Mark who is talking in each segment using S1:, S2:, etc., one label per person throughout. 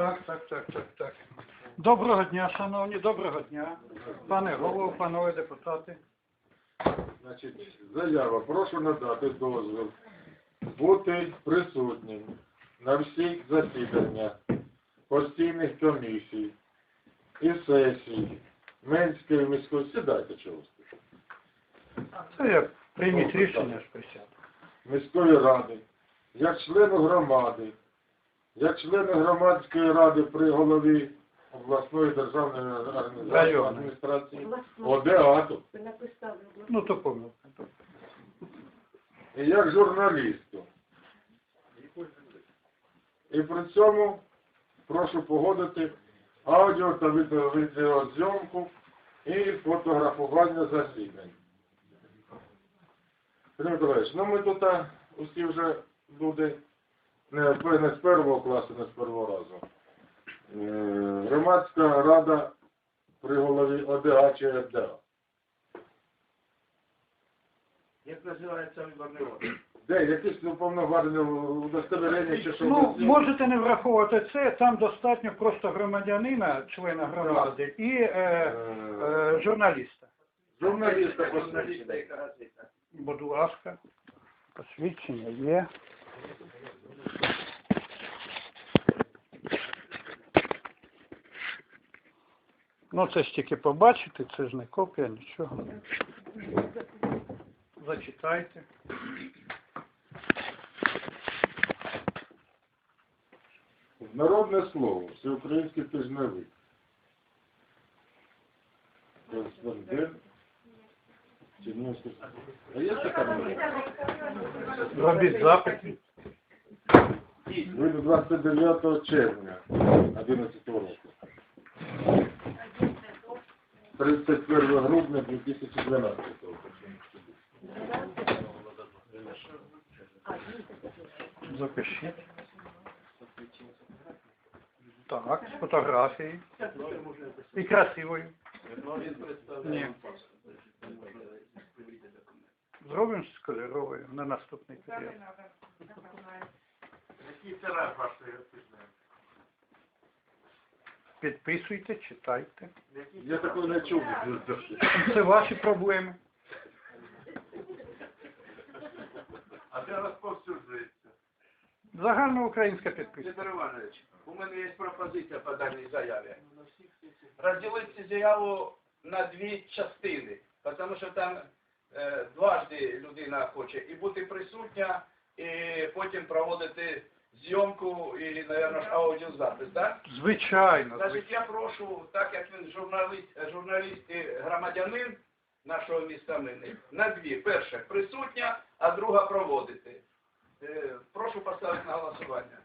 S1: Так, так, так, так, так. Доброго дня, шановні, доброго дня. Пане голово, панове депутати.
S2: Значить, заява. Прошу надати дозвіл бути присутнім на всіх засіданнях постійних комісій і сесій Менської міської сідайте чогось
S1: Це я прийміть рішення ж присяду.
S2: міської ради, як члену громади, як члени громадської ради при голові обласної державної організації адміністрації ОДАТу.
S1: Ну, то помилка.
S2: і як журналісту. І при цьому прошу погодити аудіо та відеозйомку і фотографування засідань. Сергій Миколаївич, ну ми тут усі вже люди не, не з першого класу, не з першого разу. Е, Громадська рада при голові ОДА чи ФДА.
S3: Як називається виборний орган?
S2: Де, якісь уповноважені удостоверення чи що?
S1: Ну, можете не враховувати це, там достатньо просто громадянина, члена громади і е,
S2: Е,
S1: е, журналіста.
S2: Журналіста
S3: Журналіста,
S2: посвідчення.
S3: яка.
S1: Будь ласка, посвідчення є. Ну, це ж тільки побачити, це ж не копія, нічого. Зачитайте.
S2: Народне слово, всеукраїнський тижневик. Кореспондент. Чернігівський. А є така?
S1: Робіть запити.
S2: Вийде 29 червня 11 року. 31 грудня 2012 року.
S1: Запишіть. Так, з фотографією. І красивою. Ні. Зробимо з кольоровою на наступний період.
S3: Який тираж вашої тижня?
S1: Підписуйте, читайте.
S2: Я такого не чув.
S1: Це ваші проблеми.
S3: А де розповсюджується?
S1: Загальноукраїнська підписка.
S3: Петр Іванович, у мене є пропозиція по даній заяві. Розділити заяву на дві частини, тому що там е, дважди людина хоче і бути присутня, і потім проводити зйомку і, мабуть, аудіозапис, так?
S1: Звичайно.
S3: Значить, я прошу, так як він журналіст, журналіст і громадянин нашого міста Мини, на дві. Перше присутня, а друга проводити. Е, прошу поставити на голосування.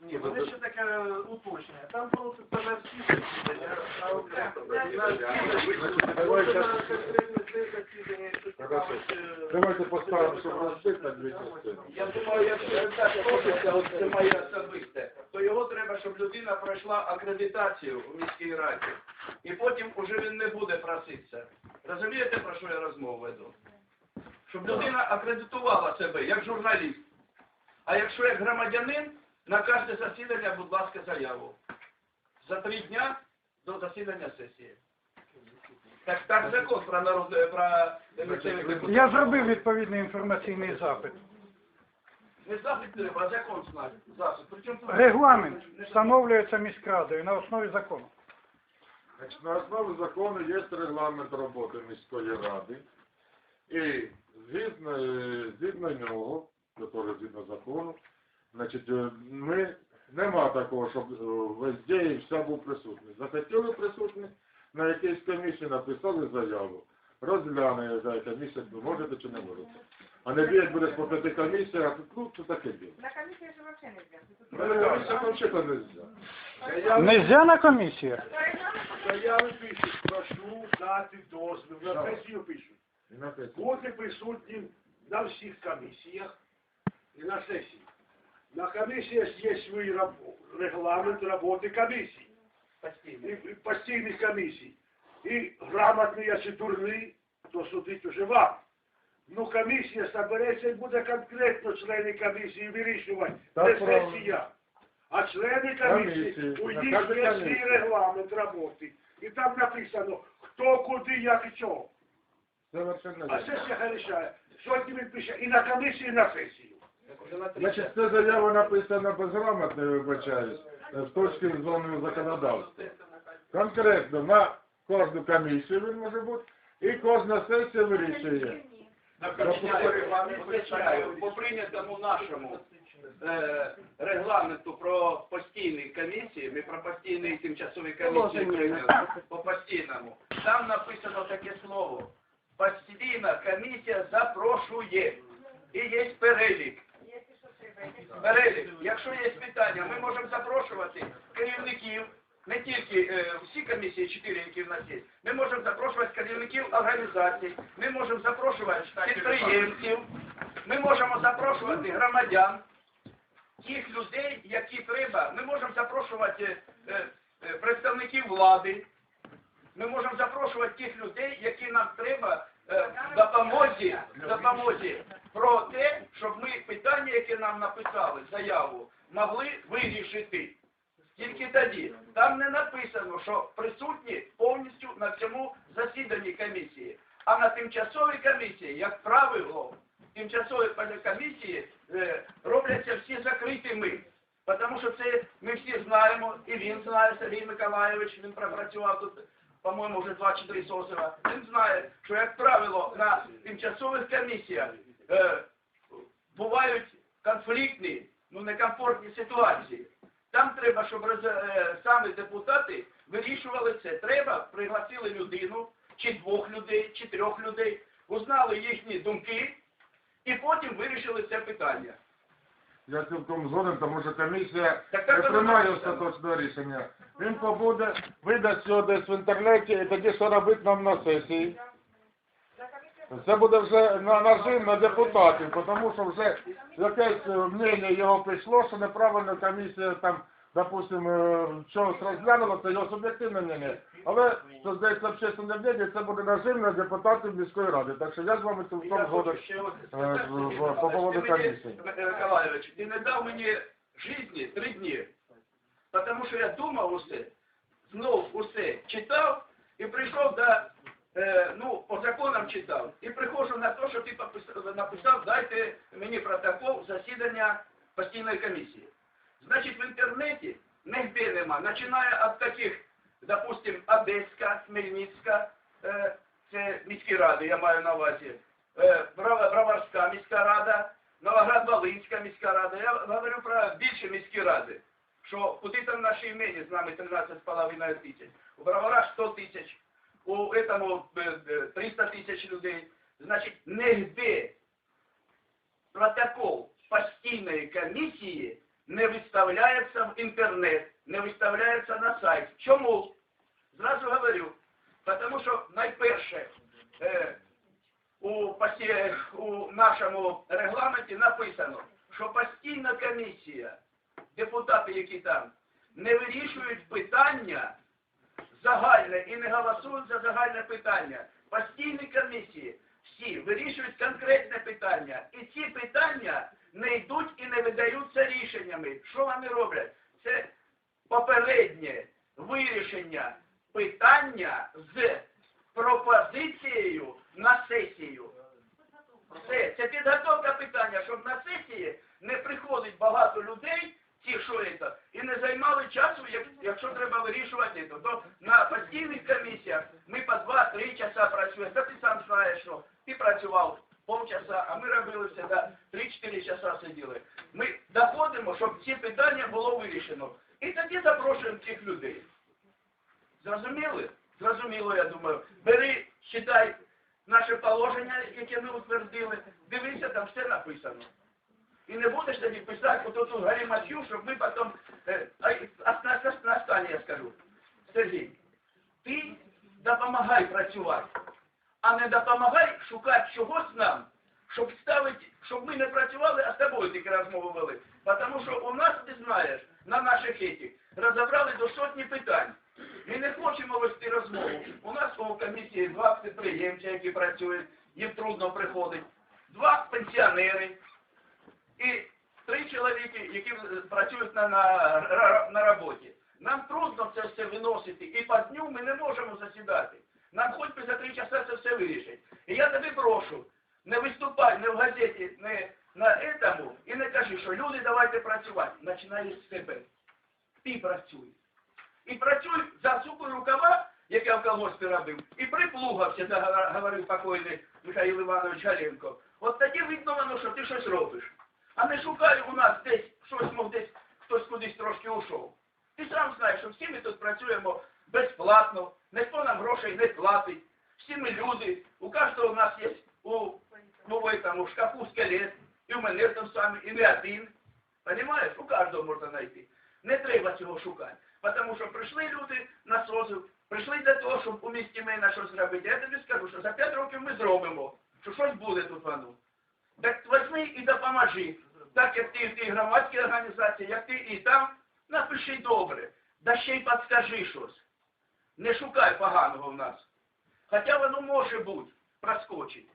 S4: Ні, вони ще таке уточнення. Там проситься на всі засідання, а окремо
S2: Давайте,
S4: це
S2: поставимо, щоб розбити на дві частини.
S3: Я думаю, якщо він так от це моє особисте, то його треба, щоб людина пройшла акредитацію у міській раді. І потім уже він не буде проситися. Розумієте, про що я розмову веду? Щоб людина акредитувала себе як журналіст. А якщо як громадянин, на кожне засідання, будь ласка, заяву. За три дня до засідання сесії. Так, так закон про народ про депутатів.
S1: Я зробив відповідний інформаційний запит.
S3: Не запит треба, а закон знати. Запит. Причому тут-
S1: Регламент встановлюється міськрадою на основі закону.
S2: Значить, на основі закону є регламент роботи міської ради. І згідно, е, згідно нього, який згідно закону, значить, е, ми нема такого, щоб е, везде і все був присутній. Захотіли присутні, на якійсь комісії написали заяву. Розгляне за комісія, ви можете чи не можете. А не бігать буде по п'яти комісіях, ну, це таке діло.
S5: На комиссии же вообще нельзя.
S2: На комісіях взагалі не можна.
S1: Нельзя на комісіях.
S4: Заяви пишуть, прошу дати дозвіл, на сесію пишуть. Бути присутнім на всіх комісіях і на сесії. На комісіях є свій регламент роботи комісій.
S3: Постійно.
S4: І і постійних комісій. І грамотний, якщо дурний, то судить уже вам. Ну, комісія собереться і буде конкретно члени комісії вирішувати.
S2: Так,
S4: Це сесія. А члени комісії,
S2: Комісії.
S4: у них є свій регламент роботи. І там написано, хто, куди, як і чого. А сесія вирішає. Сьогодні він пише і на комісії, і на сесію.
S2: Значить, ця заява написана безграмотно, я вибачаюсь, з точки зору законодавства. Конкретно на кожну комісію він може бути, і кожна сесія вирішує.
S3: По прийнятому нашому е, регламенту про постійні комісії, ми про постійні і тимчасові комісії прийняли, по постійному, там написано таке слово. Постійна комісія запрошує. І є перелік. Перелік. Якщо є питання, ми можемо запрошувати керівників, не тільки е, всі комісії, чотири, які в нас є, ми можемо запрошувати керівників організацій, ми можемо запрошувати підприємців, ми можемо запрошувати громадян, тих людей, які треба, ми можемо запрошувати е, е, представників влади, ми можемо запрошувати тих людей, які нам треба е, допомозі, допомозі про те, щоб ми питання, яке нам написали, заяву, могли вирішити. Тільки тоді. Там не написано, що присутні повністю на цьому засіданні комісії. А на тимчасовій комісії, як правило, тимчасові комісії е, робляться всі закритими. Тому що це ми всі знаємо, і він знає, Сергій Миколайович, він пропрацював тут, по-моєму, вже 24 сосива. Він знає, що, як правило, на тимчасових комісіях е, бувають конфліктні, ну некомфортні ситуації. Там треба, щоб роз- е, самі депутати вирішували це. Треба, пригласили людину, чи двох людей, чи трьох людей, узнали їхні думки, і потім вирішили це питання.
S2: Я цілком згоден, тому що комісія
S3: Так так
S2: не приймає остаточного рішення. Він побуде, видасть його десь в інтернеті, і тоді що робити нам на сесії? Це буде вже на нажим на депутатів, тому що вже якесь е, мнення його прийшло, що неправильно комісія там, допустимо, щось розглянула, це його суб'єктивне мнення. Але що здається общественне мнення, це буде нажим на депутатів міської ради. Так що я з вами цілком згоден. е, по поводу комісії.
S3: Миколаївич, ти не дав мені житті три дні. Тому що я думав усе, знов усе читав і прийшов до, е, ну, по законам читав. І приходжу на те, що ти написав, дайте мені протокол засідання постійної комісії. Значить, в інтернеті нігде нема. Починає від таких, допустим, Одеська, Хмельницька, е, це міські ради, я маю на увазі, е, Броварська міська рада, Новоград-Волинська міська рада. Я говорю про більші міські ради. Що куди там наші імені з нами 13,5 тисяч. У Броварах 100 тисяч, у этому е, е, 300 тисяч людей. Значить, нігде протокол постійної комісії не виставляється в інтернет, не виставляється на сайт. Чому? Зразу говорю. Тому що найперше е, у, у нашому регламенті написано, що постійна комісія, депутати, які там, не вирішують питання загальне і не голосують за загальне питання. Постійні комісії всі вирішують конкретне питання. І ці питання не йдуть і не видаються рішеннями. Що вони роблять? Це попереднє вирішення питання з пропозицією на сесію. Все, це підготовка питання, щоб на сесії не приходить багато людей, ті, що це, і не займали часу, як- якщо треба вирішувати це. То на постійних комісіях ми по 2-3 часа працюємо. Та ти сам знаєш, що ти працював полчаса, а ми робили все, да, 3-4 часа сиділи. Ми доходимо, щоб ці питання було вирішено. І тоді запрошуємо цих людей. Зрозуміли? Зрозуміло, я думаю. Бери, читай наше положення, яке ми утвердили, дивися, там все написано. І не будеш тоді писати от оту галіматью, щоб ми потім... Е, а, а на, на, на я скажу. Сергій, ти допомагай працювати, а не допомагай шукати чогось нам, щоб ставити, щоб ми не працювали, а з тобою тільки розмову вели. Тому що у нас, ти знаєш, на наших етіх розібрали до сотні питань. Ми не хочемо вести розмову. У нас у комісії два підприємці, які працюють, їм трудно приходить, два пенсіонери. Які е, працюють на, на, на роботі. Нам трудно це все виносити, і по дню ми не можемо засідати. Нам хоч би за три часа це все вирішить. І я тобі прошу, не виступай не в газеті, не на этому, і не кажи, що люди давайте працювати. Починай з себе. Ти працюй. І працюй, засукуй рукава, як я в колгоспі робив, і приплугався, говорив покойний Михайло Іванович Галенко. От тоді видно воно, що ти щось робиш. А не шукай у нас десь щось, мов десь хтось кудись трошки ушов. Ти сам знаєш, що всі ми тут працюємо безплатно, ніхто нам грошей не платить. Всі ми люди, у кожного у нас є у, ну, в этом, у шкафу скелет, і у мене там саме, і не один. Понимаєш? У кожного можна знайти. Не треба цього шукати. Тому що прийшли люди на созив, прийшли для того, щоб у місті Мейна щось зробити. Я тобі скажу, що за 5 років ми зробимо, що щось буде тут воно. Так возьми і допоможи. Так як ти в тій громадській організації, як ти і там, напиши добре. Да ще й підскажи щось. Не шукай поганого в нас. Хоча воно може бути, проскочить.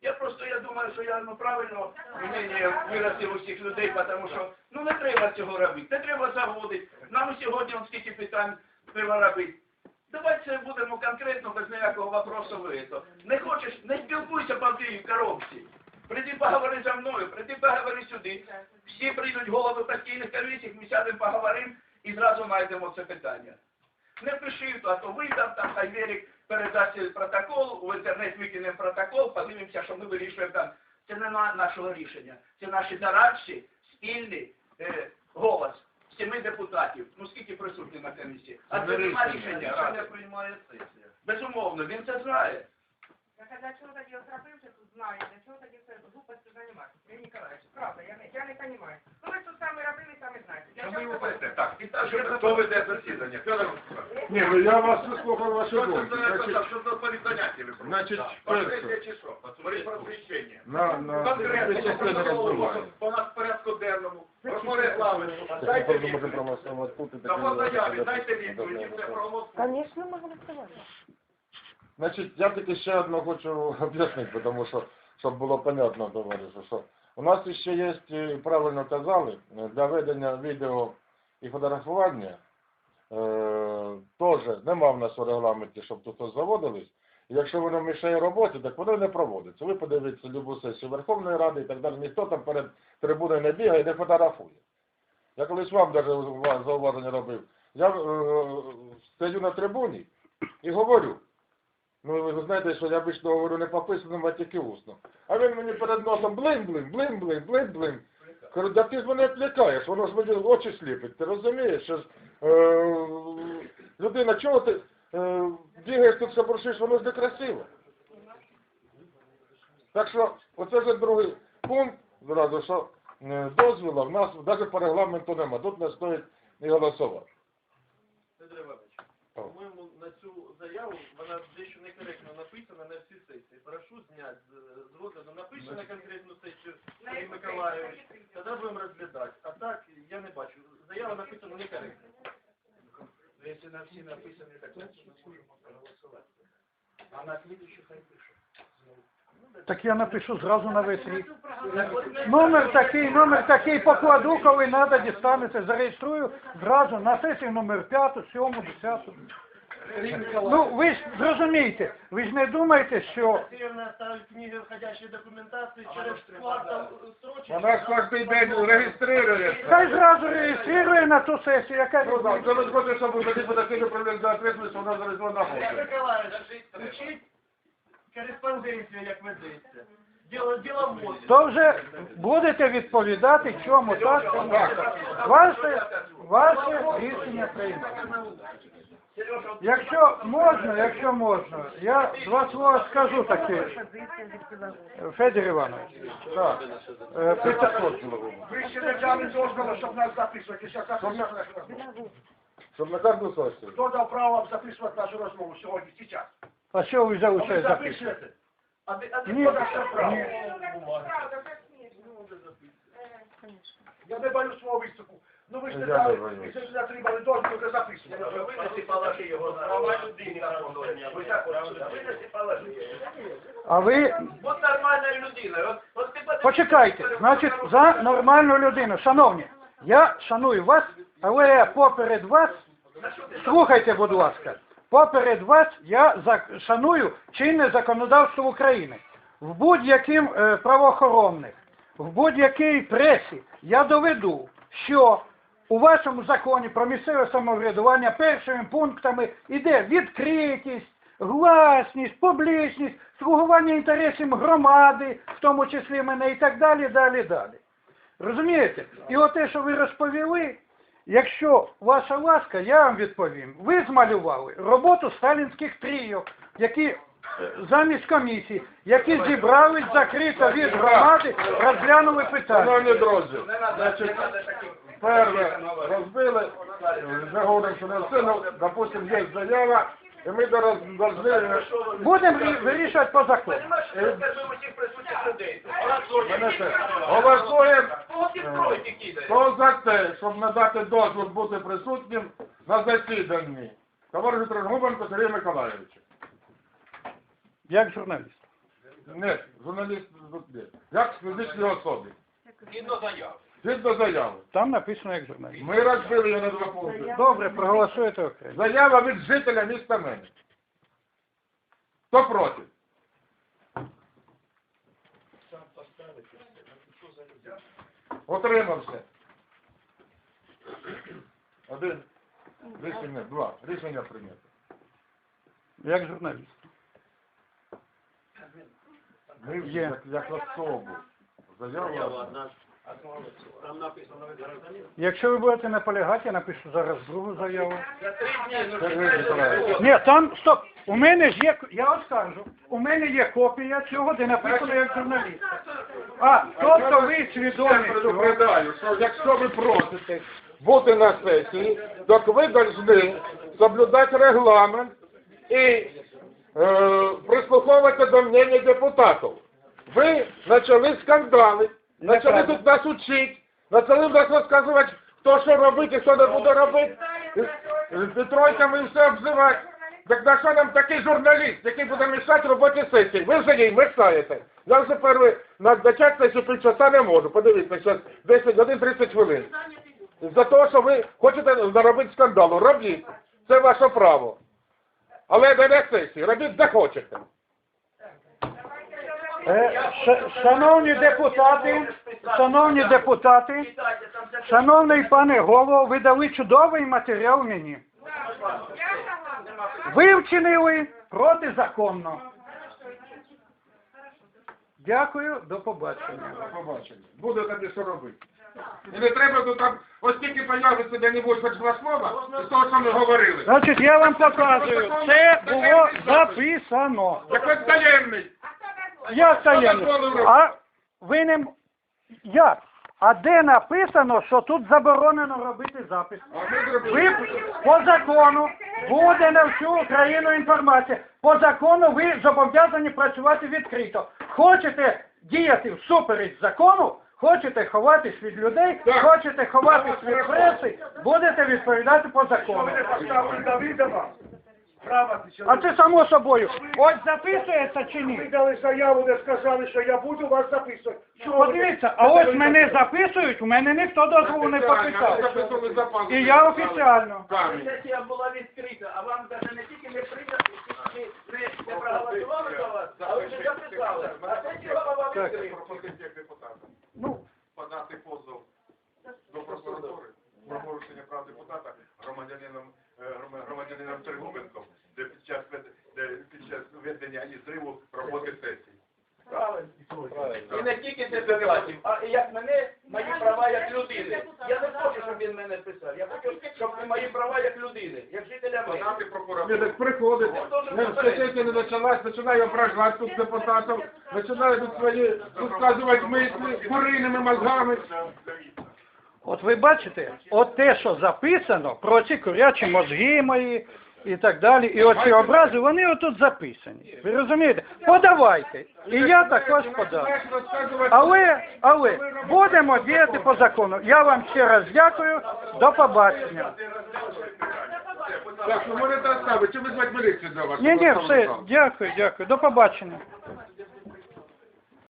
S3: Я просто я думаю, що я ну, правильно мнення виразив усіх людей, тому що ну не треба цього робити, не треба заводити. Нам сьогодні он скільки питань треба робити. Давайте будемо конкретно, без ніякого вопросу вито. Не хочеш, не спілкуйся по тій коробці. Прийди поговори за мною, прийди поговори сюди. Всі прийдуть голови постійних комісій, ми сядемо поговоримо і зразу знайдемо це питання. Не пиши, а то видав, там хай Верик передасть протокол, в інтернет викинемо протокол, подивимося, що ми вирішуємо там. Це не на нашого рішення. Це наші дорадчі, спільний е, голос семи депутатів. Ну скільки присутні на комісії? А це нема рішення. ради.
S5: приймає сесія.
S3: Безумовно, він це знає.
S6: Я когда чего тоді зробивши, тут знаю, для чого тоді це глупостью займатися. Сергій Ніколаївич, правда, я не, я не розумію. Ну ви тут самі робили, самі знаєте. Для
S3: Що
S6: чого
S3: ви говорите? Так, що
S5: Хто веде засідання? Федор Миколаївич.
S2: Ні, ну я вас вислухав вашу
S5: Що це
S2: думку.
S5: за
S2: Значить,
S5: це, що за порівняння ви брали?
S2: Значить,
S5: Посмотрите,
S2: перше.
S5: чи що? Посмотрите просвіщення.
S2: на, на,
S5: Конкретно,
S2: це все не
S5: по нас в порядку денному, регламенту. Дайте відповідь. Та по заяві, дайте відповідь, і все проголосуємо.
S6: Конечно, ми голосувати.
S2: Значить, я тільки ще одно хочу об'яснити, тому що, щоб було понятно, товаришу, що у нас ще є, правильно казали, для ведення відео і фотографування е, теж нема в нас у регламенті, щоб тут заводились. І Якщо воно мішає роботі, так воно не проводиться. Ви подивіться любу сесію Верховної Ради і так далі. Ніхто там перед трибуною не бігає, не фотографує. Я колись вам навіть зауваження робив. Я е, стою на трибуні і говорю. Ну, ви знаєте, що я обично говорю не по писаному, а тільки усно. А він мені перед носом блин-блин, блин-блин, блин-блин. Кажу, да ти ж мене відлякаєш, воно ж мені очі сліпить. Ти розумієш, е, людина, чого ти е, бігаєш тут заброшиш, воно ж не красиво. Так що, оце вже другий пункт, зразу, що е, дозвіла в нас навіть по регламенту нема. Тут не стоїть і голосувати.
S5: Федор Іванович,
S2: О.
S5: по-моєму, на цю заяву вона дещо некоректно написана на всі сесії. Прошу зняти з, розгляду. Напиши на конкретну сесію Сергій Миколаївич, тоді будемо розглядати. А так, я не бачу. Заява написана некоректно.
S3: Ну, Якщо на всі написані, так ми можемо проголосувати. А на слідуючу хай пише.
S1: Так я напишу зразу на весь рік. Номер такий, номер такий покладу, коли треба, дістанете, зареєструю зразу на сесію номер 5, 7, 10. Ну, ви ж зрозумієте, ви ж не думаєте, що
S5: Потрібно ставити книги входящої документації через квартал строчки.
S2: Вона ж кожен день реєструється.
S1: хай зразу реєструє на ту сесію, яка
S2: Ну так, коли хочеш, щоб ви тоді подати управління за ответственність, вона зареєстрована на фото.
S5: Миколаївич, учіть кореспонденцію, як ведеться. Діло, діло в
S1: то вже будете відповідати, чому так, чому так. Ваше, ваше рішення приймати. Якщо можна, якщо можна, я два слова скажу таке. Федір Іванович, так, е, пита-
S4: Ви ще державний дозвіл, щоб нас записувати. Ще так,
S2: Щоб на кожну сесію.
S4: Хто дав право вам записувати нашу розмову сьогодні, зараз?
S1: а що ви взяли
S4: А ви записуєте? А ти, а право?
S6: Е, конечно.
S4: Я не боюсь свого виступу. Ну ви ж не
S2: Я не
S4: дали,
S2: боюсь.
S4: ви ж не отримали дозвіл вже записувати.
S3: Ви не положи його на права людини на. Ви так хочете. Ви не положи.
S1: А ви
S3: От нормальна людина. От, от ти подивись,
S1: Почекайте, значить, за нормальну людину. Шановні, я шаную вас, але я поперед вас, слухайте, будь ласка, поперед вас я шаную чинне законодавство України. В будь-яким е, правоохоронних, в будь-якій пресі я доведу, що у вашому законі про місцеве самоврядування першими пунктами іде відкритість, гласність, публічність, слугування інтересів громади, в тому числі мене і так далі, далі, далі. Розумієте? І оте, що ви розповіли, якщо ваша ласка, я вам відповім. Ви змалювали роботу сталінських трійок, які е, замість комісії, які зібрались закрито від громади, розглянули питання.
S2: Шановні друзі, перше розбили, вже говоримо, що не ну, є заява, і ми зараз повинні...
S1: Будемо рі- вирішувати по закону.
S3: Що я скажу усіх присутніх людей. Голосуємо.
S2: Хто за те, щоб надати дозвіл бути присутнім на засіданні. Товариш Трангубенко Сергій Миколаївич.
S1: Як журналіст.
S2: Ні, журналіст тут є. Як фізичній особі.
S3: Згідно заяви.
S2: Згідно заяви.
S1: Там написано як журналіст.
S2: Ми розбили його на два пункти.
S1: Добре, проголосуєте окремо.
S2: Заява від жителя міста Мені. Хто проти? Отримався. Один. Рішення, два. Рішення прийнято.
S1: Як журналіст.
S2: Ми вже
S1: Є.
S2: як, як особу. Заяву.
S1: Якщо ви будете наполягати, я напишу зараз другу заяву.
S3: За три дні,
S1: Ні, там, стоп, у мене ж є, я вам скажу, у мене є копія цього, де написано як журналіст. А, тобто ви свідомі цього.
S2: предупреждаю, що якщо ви просите бути на сесії, то ви повинні соблюдати регламент і е, прислуховуватися до мнення депутатів. Ви почали скандали, почали
S1: Неправда.
S2: тут нас учити, почали нас розказувати, хто що робити, хто не буде робити. Тройками все обзивати. Так на що нам такий журналіст, який буде мішати роботі сесії? Ви вже їй мешаєте. Я вже перший на почати сесію півчаса не можу. Подивіться, зараз 10 годин 30 хвилин. За те, що ви хочете заробити скандалу, робіть. Це ваше право. Але не на сесії, робіть де хочете.
S1: Е, ш- Шановні депутати, шановні депутати, шановний пане голово, ви дали чудовий матеріал мені. Ви вчинили протизаконно. Дякую, до побачення.
S2: До побачення. Буде тобі що робити. І не треба тут там, ось тільки появиться де-небудь хоч два слова, з того, що ми говорили.
S1: Значить, я вам показую, це було записано.
S2: Як ви
S1: Я таємний. А ви не... м- Як? А де написано, що тут заборонено робити запис? Ви по закону буде на всю Україну інформація. По закону ви зобов'язані працювати відкрито. Хочете діяти всупереч закону, хочете ховатись від людей,
S2: Так.
S1: хочете ховатись від преси, будете відповідати по закону. А це само собою. Ось записується чи
S4: Ви
S1: ні?
S4: дали заяву, не сказали, що я буду вас записувати. Що ви-
S1: Подивіться, а ось мене записують, у мене ніхто дозволу не попитав. І я офіціально.
S3: Сесія була відкрита, а вам навіть не тільки не прийняти, не, не, не проголосували за вас, а ви вже записали. А сесія була відкрита.
S2: Пропозиція депутата.
S1: Ну,
S2: Подати позов до прокуратури про порушення прав депутата громадянином, е, громадянином Тригубенком, ведення і зриву роботи сесії.
S3: Правильно. І не тільки депутатів, а і як мене, мої права як людини. Я не хочу, щоб він мене писав. Я хочу, щоб і мої права як людини, як жителя міста.
S2: Подати прокуратуру. Так приходить. Не, сесія не почалась, починає ображати тут депутатів, починає тут свої висказувати мислі куриними мозгами.
S1: От ви бачите, от те, що записано про ці курячі мозги мої, і так далі. І оці образи, вони отут записані. Ви розумієте? Подавайте. І я також подам. Але, але, будемо діяти по закону. Я вам ще раз дякую. До побачення.
S2: Так, ну можете оставити, чи визвати міліцію для вас?
S1: Ні, ні, все, дякую, дякую. До побачення.